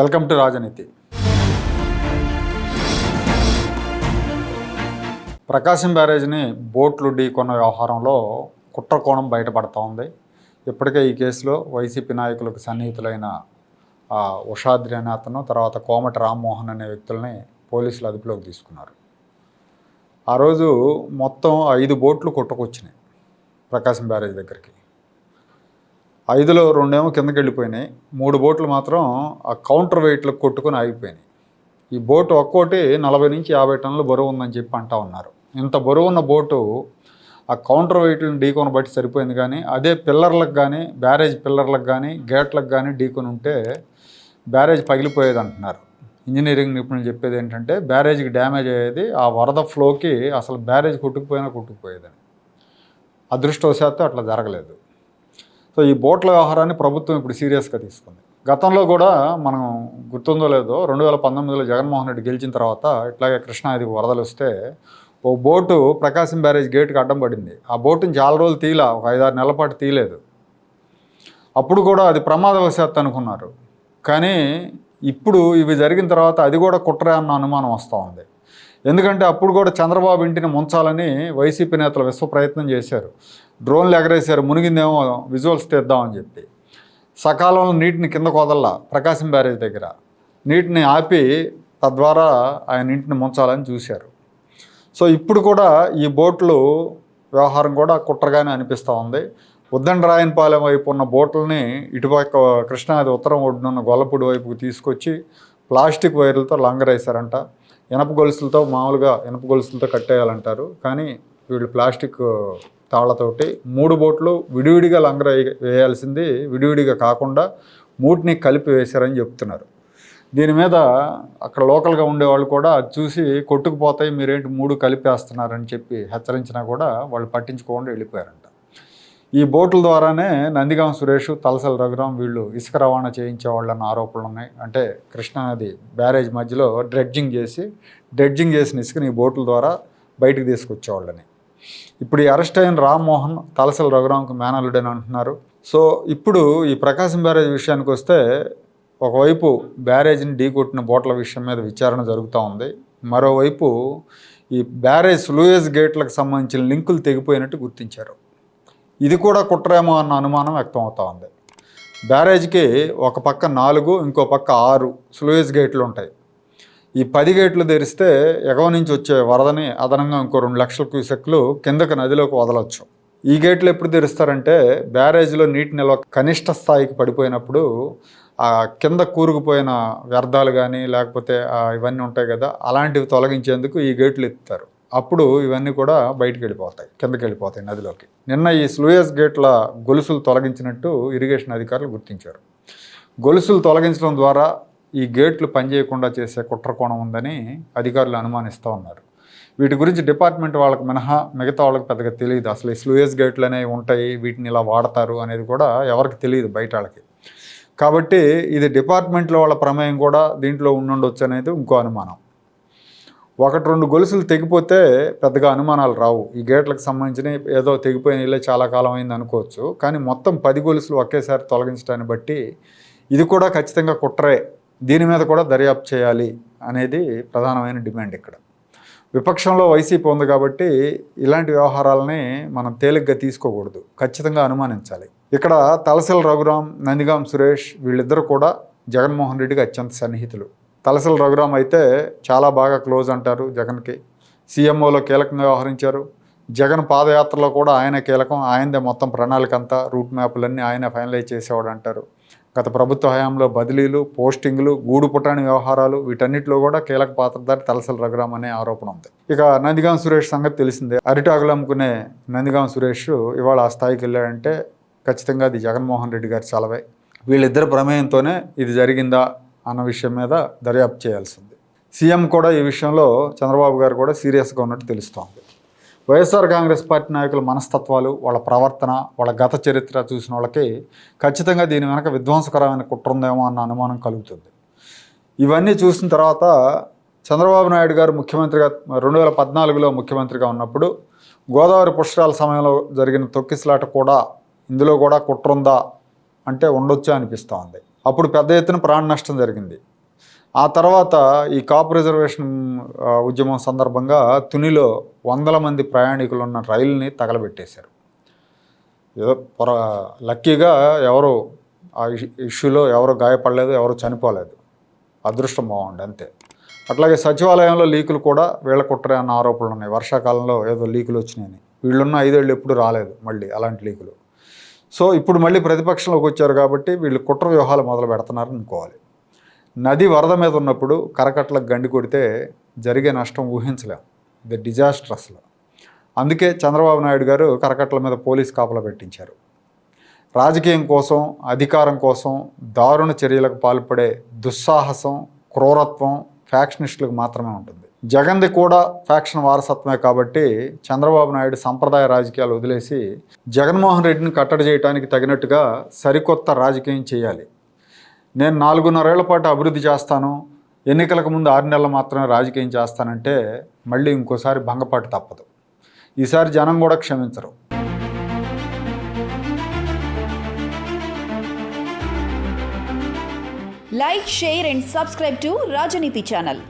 Welcome to రాజనీతి. ప్రకాశం బ్యారేజ్ని బోట్లు ఢీకొన్న వ్యవహారంలో కుట్ర కోణం బయటపడతా ఉంది. ఇప్పటికే ఈ కేసులో వైసీపీ నాయకులకు సన్నిహితులైన ఆ, ఉషాద్రి అనే అతను తర్వాత కోమటి రామ్మోహన్ అనే వ్యక్తుల్ని పోలీసులు అదుపులోకి తీసుకున్నారు. ఆ రోజు మొత్తం ఐదు బోట్లు కొట్టుకొచ్చినాయి ప్రకాశం బ్యారేజ్ దగ్గరికి. ఐదులో రెండేమో కిందకి వెళ్ళిపోయినాయి మూడు బోట్లు మాత్రం ఆ కౌంటర్ వెయిట్లకు కొట్టుకొని ఆగిపోయినాయి. ఈ బోటు ఒక్కోటి నలభై నుంచి యాభై టన్నుల బరువు ఉందని చెప్పి అంటా ఉన్నారు. ఇంత బరువు ఉన్న బోటు ఆ కౌంటర్ వెయిట్లను ఢీకొని బట్టి సరిపోయింది కానీ అదే పిల్లర్లకు కానీ బ్యారేజ్ పిల్లర్లకు కానీ గేట్లకు కానీ ఢీకొని ఉంటే బ్యారేజ్ పగిలిపోయేది అంటున్నారు ఇంజనీరింగ్ నిపుణులు చెప్పేది ఏంటంటే బ్యారేజ్కి డ్యామేజ్ అయ్యేది ఆ వరద ఫ్లోకి అసలు బ్యారేజ్ కొట్టుకుపోయినా కొట్టుకుపోయేదని. అదృష్టవశాత్తు అట్లా జరగలేదు. సో ఈ బోట్ల వ్యవహారాన్ని ప్రభుత్వం ఇప్పుడు సీరియస్గా తీసుకుంది. గతంలో కూడా మనం గుర్తుందో లేదో రెండు వేల పంతొమ్మిదిలో జగన్మోహన్ రెడ్డి గెలిచిన తర్వాత ఇట్లాగే కృష్ణాది వరదలు వస్తే ఓ బోటు ప్రకాశం బ్యారేజ్ గేట్కి అడ్డం పడింది. ఆ బోటుని చాలా రోజులు తీయలా ఒక ఐదారు నెలల పాటు తీయలేదు. అప్పుడు కూడా అది ప్రమాదవశాత్తు అనుకున్నారు. కానీ ఇప్పుడు ఇవి జరిగిన తర్వాత అది కూడా కుట్రే అన్న అనుమానం వస్తూ ఉంది. ఎందుకంటే అప్పుడు కూడా చంద్రబాబు ఇంటిని ముంచాలని వైసీపీ నేతలు విశ్వ ప్రయత్నం చేశారు. డ్రోన్లు ఎగరేశారు మునిగిందేమో విజువల్స్ తీద్దామని చెప్పి. సకాలంలో నీటిని కింద వదల్లా ప్రకాశం బ్యారేజ్ దగ్గర. నీటిని ఆపి తద్వారా ఆయన ఇంటిని ముంచాలని చూశారు. సో ఇప్పుడు కూడా ఈ బోట్లు వ్యవహారం కూడా కుట్రగానే అనిపిస్తూ ఉంది. ఉద్దండరాయనపాలెం వైపు ఉన్న బోట్లని ఇటుపక్క కృష్ణానది ఉత్తరం ఒడ్డునున్న గొల్లపూడి వైపుకు తీసుకొచ్చి ప్లాస్టిక్ వైర్లతో లంగరేశారంట. ఇనప గొలుసులతో మామూలుగా ఇనప గొలుసులతో కట్టేయాలంటారు. కానీ వీళ్ళు ప్లాస్టిక్ తాళ్ళతోటి మూడు బోట్లు విడివిడిగా లంగర వేయాల్సింది విడివిడిగా కాకుండా మూటిని కలిపి వేశారని చెప్తున్నారు. దీని మీద అక్కడ లోకల్గా ఉండేవాళ్ళు కూడా అది చూసి కొట్టుకుపోతాయి మీరేంటి మూడు కలిపేస్తున్నారని చెప్పి హెచ్చరించినా కూడా వాళ్ళు పట్టించుకోకుండా వెళ్ళిపోయారంట. ఈ బోట్ల ద్వారానే నందిగాం సురేష్ తలసల రఘురాం వీళ్ళు ఇసుక రవాణా చేయించేవాళ్ళన్న ఆరోపణలు ఉన్నాయి. అంటే కృష్ణానది బ్యారేజ్ మధ్యలో డ్రెడ్జింగ్ చేసి డ్రెడ్జింగ్ చేసిన ఇసుకని ఈ బోట్ల ద్వారా బయటకు తీసుకొచ్చేవాళ్ళని. ఇప్పుడు ఈ అరెస్ట్ అయిన రామ్మోహన్ తలసల రఘురాంకు మేనల్లుడని అంటున్నారు. సో ఇప్పుడు ఈ ప్రకాశం బ్యారేజ్ విషయానికి వస్తే ఒకవైపు బ్యారేజ్ని ఢీకొట్టిన బోట్ల విషయం మీద విచారణ జరుగుతూ ఉంది. మరోవైపు ఈ బ్యారేజ్ లూయస్ గేట్లకు సంబంధించిన లింకులు తెగిపోయినట్టు గుర్తించారు. ఇది కూడా కుట్రేమో అన్న అనుమానం వ్యక్తం అవుతా ఉంది. బ్యారేజ్కి ఒక పక్క నాలుగు ఇంకో పక్క ఆరు స్లూయేజ్ గేట్లు ఉంటాయి. ఈ పది గేట్లు తెరిస్తే ఎగవ నుంచి వచ్చే వరదని అదనంగా ఇంకో రెండు లక్షల క్యూసెక్లు కిందకి నదిలోకి వదలొచ్చు. ఈ గేట్లు ఎప్పుడు తెరుస్తారంటే బ్యారేజ్లో నీటి నిల్వ కనిష్ట స్థాయికి పడిపోయినప్పుడు ఆ కింద కూరుకుపోయిన వ్యర్థాలు కానీ లేకపోతే ఇవన్నీ ఉంటాయి కదా అలాంటివి తొలగించేందుకు ఈ గేట్లు ఎత్తుతారు. అప్పుడు ఇవన్నీ కూడా బయటికి వెళ్ళిపోతాయి కిందకి వెళ్ళిపోతాయి నదిలోకి. నిన్న ఈ స్లూయస్ గేట్ల గొలుసులు తొలగించినట్టు ఇరిగేషన్ అధికారులు గుర్తించారు. గొలుసులు తొలగించడం ద్వారా ఈ గేట్లు పనిచేయకుండా చేసే కుట్రకోణం ఉందని అధికారులు అనుమానిస్తూ ఉన్నారు. వీటి గురించి డిపార్ట్మెంట్ వాళ్ళకి మినహా మిగతా వాళ్ళకి పెద్దగా తెలియదు. అసలు ఈ స్లూయస్ గేట్లు అనేవి ఉంటాయి వీటిని ఇలా వాడతారు అనేది కూడా ఎవరికి తెలియదు బయట వాళ్ళకి. కాబట్టి ఇది డిపార్ట్మెంట్లో వాళ్ళ ప్రమేయం కూడా దీంట్లో ఉండుండొచ్చు అనేది ఇంకో అనుమానం. ఒకటి రెండు గొలుసులు తెగిపోతే పెద్దగా అనుమానాలు రావు. ఈ గేట్లకు సంబంధించిన ఏదో తెగిపోయిన ఇల్లే చాలా కాలం అయింది అనుకోవచ్చు. కానీ మొత్తం పది గొలుసులు ఒకేసారి తొలగించడాన్ని బట్టి ఇది కూడా ఖచ్చితంగా కుట్రే దీని మీద కూడా దర్యాప్తు చేయాలి అనేది ప్రధానమైన డిమాండ్ ఇక్కడ. విపక్షంలో వైసీపీ ఉంది కాబట్టి ఇలాంటి వ్యవహారాలని మనం తేలిగ్గా తీసుకోకూడదు. ఖచ్చితంగా అనుమానించాలి. ఇక్కడ తలసల రఘురాం నందిగాం సురేష్ వీళ్ళిద్దరూ కూడా జగన్మోహన్ రెడ్డికి అత్యంత సన్నిహితులు. తలసల రఘురాం అయితే చాలా బాగా క్లోజ్ అంటారు జగన్కి. సీఎంఓలో కీలకంగా వ్యవహరించారు. జగన్ పాదయాత్రలో కూడా ఆయన కీలకం. ఆయనదే మొత్తం ప్రణాళిక అంతా రూట్ మ్యాపులన్నీ ఆయన ఫైనలైజ్ చేసేవాడు అంటారు. గత ప్రభుత్వ హయాంలో బదిలీలు పోస్టింగ్లు గూడు పుటాని వ్యవహారాలు వీటన్నిటిలో కూడా కీలక పాత్రధారి తలసల రఘురామ్ అనే ఆరోపణ ఉంది. ఇక నందిగాం సురేష్ సంగతి తెలిసిందే. అరిటాకులు అమ్ముకునే నందిగాం సురేష్ ఇవాళ ఆ స్థాయికి వెళ్ళాడంటే ఖచ్చితంగా అది జగన్మోహన్ రెడ్డి గారి చలవే. వీళ్ళిద్దరి ప్రమేయంతోనే ఇది జరిగిందా అన్న విషయం మీద దర్యాప్తు చేయాల్సింది. సీఎం కూడా ఈ విషయంలో చంద్రబాబు గారు కూడా సీరియస్గా ఉన్నట్టు తెలుస్తోంది. వైఎస్ఆర్ కాంగ్రెస్ పార్టీ నాయకుల మనస్తత్వాలు వాళ్ళ ప్రవర్తన వాళ్ళ గత చరిత్ర చూసిన వాళ్ళకి ఖచ్చితంగా దీని వెనక విధ్వంసకరమైన కుట్ర ఉందేమో అన్న అనుమానం కలుగుతుంది. ఇవన్నీ చూసిన తర్వాత చంద్రబాబు నాయుడు గారు ముఖ్యమంత్రిగా రెండు వేల పద్నాలుగులో ముఖ్యమంత్రిగా ఉన్నప్పుడు గోదావరి పుష్కరాల సమయంలో జరిగిన తొక్కిసలాట కూడా ఇందులో కూడా కుట్ర ఉందా అంటే ఉండొచ్చు అనిపిస్తోంది. అప్పుడు పెద్ద ఎత్తున ప్రాణ నష్టం జరిగింది. ఆ తర్వాత ఈ కాప్ రిజర్వేషన్ ఉద్యమం సందర్భంగా తునిలో వందల మంది ప్రయాణికులు ఉన్న రైలుని తగలబెట్టేశారు. ఏదో పొర లక్కీగా ఎవరు ఆ ఇష్యూలో ఎవరు గాయపడలేదు ఎవరు చనిపోలేదు. అదృష్టం బాగుండి అంతే. అట్లాగే సచివాలయంలో లీకులు కూడా వీళ్ళ కుట్రే అన్న ఆరోపణలు ఉన్నాయి. వర్షాకాలంలో ఏదో లీకులు వచ్చినాయని. వీళ్ళున్న ఐదేళ్ళు ఎప్పుడు రాలేదు మళ్ళీ అలాంటి లీకులు. సో ఇప్పుడు మళ్ళీ ప్రతిపక్షంలోకి వచ్చారు కాబట్టి వీళ్ళు కుట్ర వ్యూహాలు మొదలు పెడుతున్నారని అనుకోవాలి. నది వరద మీద ఉన్నప్పుడు కరకట్లకు గండి కొడితే జరిగే నష్టం ఊహించలేం. ఇది డిజాస్టర్ అసలు అందుకే చంద్రబాబు నాయుడు గారు కరకట్ల మీద పోలీస్ కాపలా పెట్టించారు. రాజకీయం కోసం అధికారం కోసం దారుణ చర్యలకు పాల్పడే దుస్సాహసం క్రూరత్వం ఫ్యాక్షనిస్టులకు మాత్రమే ఉంటుంది. జగన్ది కూడా ఫ్యాక్షన్ వారసత్వమే కాబట్టి చంద్రబాబు నాయుడు సంప్రదాయ రాజకీయాలు వదిలేసి జగన్మోహన్ రెడ్డిని కట్టడి చేయడానికి తగినట్టుగా సరికొత్త రాజకీయం చేయాలి. నేను నాలుగున్నరేళ్ళ పాటు అభివృద్ధి చేస్తాను. ఎన్నికలకు ముందు ఆరు నెలలు మాత్రమే రాజకీయం చేస్తానంటే మళ్ళీ ఇంకోసారి భంగపాటు తప్పదు. ఈసారి జనం కూడా క్షమించరు. Like share and subscribe to Rajneeti channel.